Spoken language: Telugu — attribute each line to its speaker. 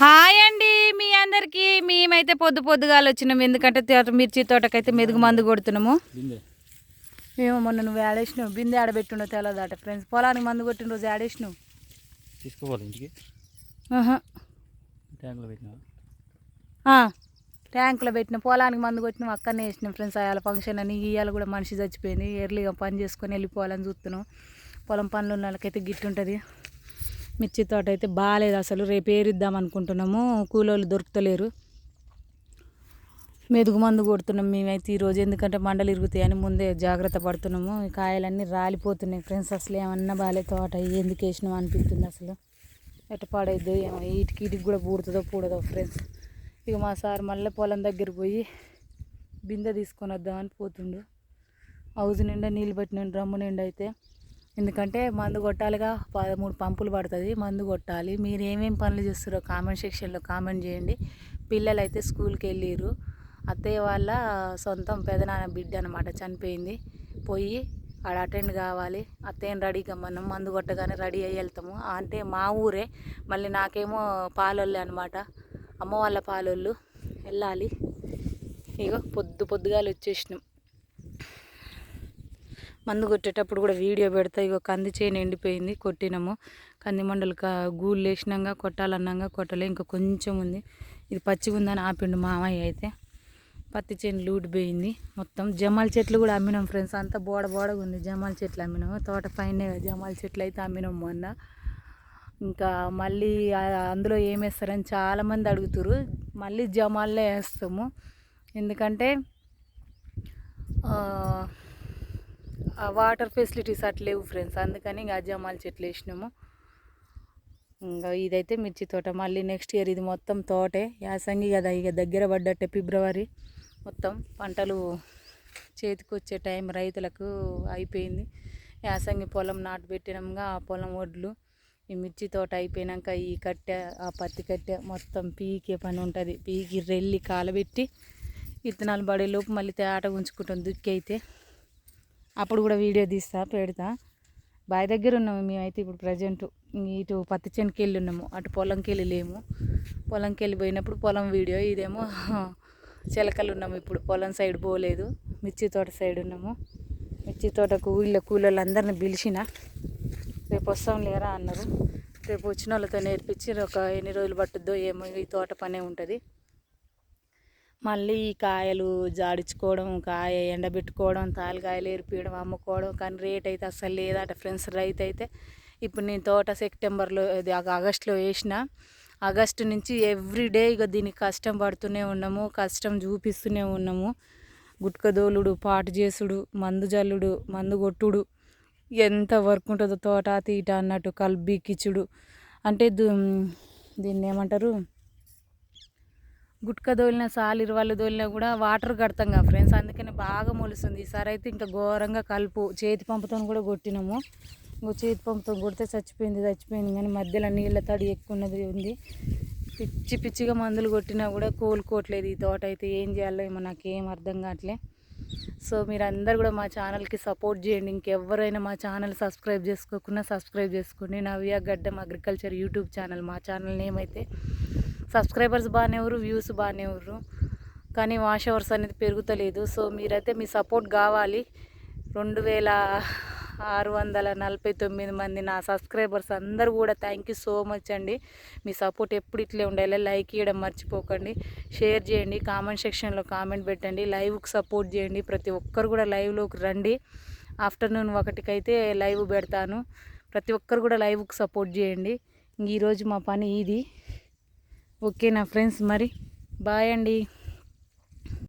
Speaker 1: హాయ్ అండి మీ అందరికి. మేమైతే పొద్దు పొద్దుగాల వచ్చినాము ఎందుకంటే తోట మిర్చి తోటకైతే మెదుగు మందు కొడుతున్నాము. మేము మొన్న నువ్వు ఆడేసినావు బిందె ఆడబెట్టిండో తెలదాట ఫ్రెండ్స్. పొలానికి మందు కొట్టిన రోజు ఆడేసినావు
Speaker 2: తీసుకోవాలి ఇంటికి. ట్యాంకులో పెట్టిన.
Speaker 1: పొలానికి మందు కొట్టినాం. అక్కడనే వేసినాం ఫ్రెండ్స్. అయ్యాల ఫంక్షన్ అని ఇవాళ కూడా మనిషి చచ్చిపోయింది. ఎర్లీగా పని చేసుకొని వెళ్ళిపోవాలని చూస్తున్నాం. పొలం పనులు ఉన్న వాళ్ళకైతే గిట్టుంటుంది మిర్చి తోట అయితే బాగాలేదు అసలు. రేపు ఏరిద్దాం అనుకుంటున్నాము. కూలోళ్ళు దొరుకుతలేరు. మెదుగు మందు కొడుతున్నాం మేమైతే ఈరోజు. ఎందుకంటే మండలు ఇరుగుతాయని ముందే జాగ్రత్త పడుతున్నాము. కాయలన్నీ రాలిపోతున్నాయి ఫ్రెండ్స్. అసలు ఏమన్నా బాగాలే తోట ఎందుకు వేసినాం అనిపిస్తుంది అసలు. ఎట్ట పాడైద్దో ఏమో. వీటికి ఇటుకి కూడా పూడుతుందో పూడదో ఫ్రెండ్స్. ఇక మా సార్ మళ్ళీ పొలం దగ్గర పోయి బిందె తీసుకొని వద్దామని పోతుండు. హౌస్ నిండా నీళ్ళు పెట్టిన డ్రమ్ము నిండా అయితే. ఎందుకంటే మందు కొట్టాలిగా పదమూడు పంపులు పడుతుంది మందు కొట్టాలి. మీరు ఏమేమి పనులు చేస్తారో కామెంట్ సెక్షన్లో కామెంట్ చేయండి. పిల్లలు అయితే స్కూల్కి వెళ్ళిర్రు. అత్తయ్య వాళ్ళ సొంతం పెదనాన్న బిడ్డ అనమాట చనిపోయింది. పోయి ఆడ అటెండ్ కావాలి. అత్తయ్యని రెడీగా మనం మందు కొట్టగానే రెడీ అయ్యి వెళ్తాము. అంటే మా ఊరే మళ్ళీ నాకేమో పాలోళ్ళే అనమాట అమ్మ వాళ్ళ పాలోళ్ళు వెళ్ళాలి. ఇగో పొద్దు పొద్దుగాలు వచ్చేసినాం మందు కొట్టేటప్పుడు కూడా వీడియో పెడతా ఇగో కంది చేను ఎండిపోయింది కొట్టినాము. కంది మండలు గూళ్ళు వేసినాక కొట్టాలన్నాక కొట్టలే ఇంకా కొంచెం ఉంది. ఇది పచ్చిగుందని ఆపిండు మామయ్య అయితే. పత్తి చేను లూడిపోయింది మొత్తం. జమాల చెట్లు కూడా అమ్మినాం ఫ్రెండ్స్. అంతా బోడ బోడగా ఉంది జమాల చెట్లు అమ్మినాము తోట పైన జమాల చెట్లు అయితే అమ్మినాం మొన్న. ఇంకా మళ్ళీ అందులో ఏం వేస్తారని చాలామంది అడుగుతారు మళ్ళీ జమాల్లో వేస్తాము. ఎందుకంటే వాటర్ ఫెసిలిటీస్ అట్లా లేవు ఫ్రెండ్స్. అందుకని ఇంకా జమాల చెట్లు వేసినాము. ఇంకా ఇదైతే మిర్చి తోట. మళ్ళీ నెక్స్ట్ ఇయర్ ఇది మొత్తం తోటే. యాసంగి కదా ఇక దగ్గర పడ్డట్టే ఫిబ్రవరి. మొత్తం పంటలు చేతికి వచ్చే టైం రైతులకు అయిపోయింది. యాసంగి పొలం నాటుబెట్టినాముగా ఆ పొలం వడ్లు ఈ మిర్చి తోట అయిపోయినాక ఈ కట్టె ఆ పత్తి కట్టె మొత్తం పీకే పని ఉంటుంది. పీకి రెల్లి కాలబెట్టి విత్తనాలు పడేలోపు మళ్ళీ తేట ఉంచుకుంటాం దుక్కి అయితే. అప్పుడు కూడా వీడియో తీస్తా పెడతా. బావి దగ్గర ఉన్నాము మేమైతే ఇప్పుడు ప్రజెంట్. ఇటు పత్తి చేనుకి వెళ్ళి ఉన్నాము. అటు పొలంకి వెళ్ళి లేము. పొలంకి వెళ్ళి పోయినప్పుడు పొలం వీడియో ఇదేమో. చిలకలు ఉన్నాము ఇప్పుడు. పొలం సైడ్ పోలేదు. మిర్చి తోట సైడ్ ఉన్నాము. మిర్చి తోటకు వీళ్ళ కూలోళ్ళు అందరిని పిలిచిన. రేపు వస్తాం లేరా అన్నారు. రేపు వచ్చిన వాళ్ళతో నేర్పించి ఒక ఎన్ని రోజులు పట్టుద్దో ఏమో ఈ తోట పనే ఉంటుంది. మళ్ళీ ఈ కాయలు జాడించుకోవడం కాయ ఎండబెట్టుకోవడం తాలికాయలు ఏరిపియడం అమ్ముకోవడం కానీ రేట్ అయితే అసలు లేదట ఫ్రెండ్స్ రైతు అయితే ఇప్పుడు నేను తోట సెప్టెంబర్లో ఇది ఆగస్టులో వేసిన. ఆగస్టు నుంచి ఎవ్రీడే ఇక దీనికి కష్టం పడుతూనే ఉన్నాము కష్టం చూపిస్తూనే ఉన్నాము. గుట్క దోలుడు పాటు చేసుడు మందు జల్లుడు మందు కొట్టుడు. ఎంత వర్క్ ఉంటుందో తోట తీట అన్నట్టు కల్బీకిచ్చుడు అంటే దీన్ని ఏమంటారు? గుట్క దోలిన సాలు వాళ్ళు దోలినా కూడా వాటర్ కడతాం కదా ఫ్రెండ్స్. అందుకని బాగా మొలుస్తుంది. ఈసారి అయితే ఇంకా ఘోరంగా కలుపు. చేతి పంపుతో కూడా కొట్టినాము. ఇంకో చేతి పంపుతో కొడితే చచ్చిపోయింది చచ్చిపోయింది. కానీ మధ్యలో నీళ్ళ తడి ఎక్కువ ఉన్నది ఉంది. పిచ్చి పిచ్చిగా మందులు కొట్టినా కూడా కోలుకోవట్లేదు ఈ తోట అయితే. ఏం చేయాలో ఏమో నాకేం అర్థం కావట్లే. సో మీరు అందరు కూడా మా ఛానల్కి సపోర్ట్ చేయండి. ఇంకెవరైనా మా ఛానల్ సబ్స్క్రైబ్ చేసుకోకుండా సబ్స్క్రైబ్ చేసుకోండి. Navya Gaddam agriculture YouTube channel మా ఛానల్ నేమ్ అయితే. సబ్స్క్రైబర్స్ బాగానే ఎవరు వ్యూస్ బాగానే ఎవరు కానీ వాష్ అవర్స్ అనేది పెరుగుతలేదు. సో మీరైతే మీ సపోర్ట్ కావాలి. రెండు వేల ఆరు వందల నలభై తొమ్మిది మంది నా సబ్స్క్రైబర్స్ అందరూ కూడా థ్యాంక్ యూ సో మచ్ అండి. మీ సపోర్ట్ ఎప్పుడు ఇట్లే ఉండాలి. లైక్ ఇవ్వడం మర్చిపోకండి. షేర్ చేయండి. కామెంట్ సెక్షన్లో కామెంట్ పెట్టండి. లైవ్కి సపోర్ట్ చేయండి. ప్రతి ఒక్కరు కూడా లైవ్లోకి రండి. ఆఫ్టర్నూన్ ఒకటికైతే లైవ్ పెడతాను. ప్రతి ఒక్కరు కూడా లైవ్కి సపోర్ట్ చేయండి. ఈరోజు మా పని ఇది. ఓకే నా ఫ్రెండ్స్ మరి బాయ్ అండి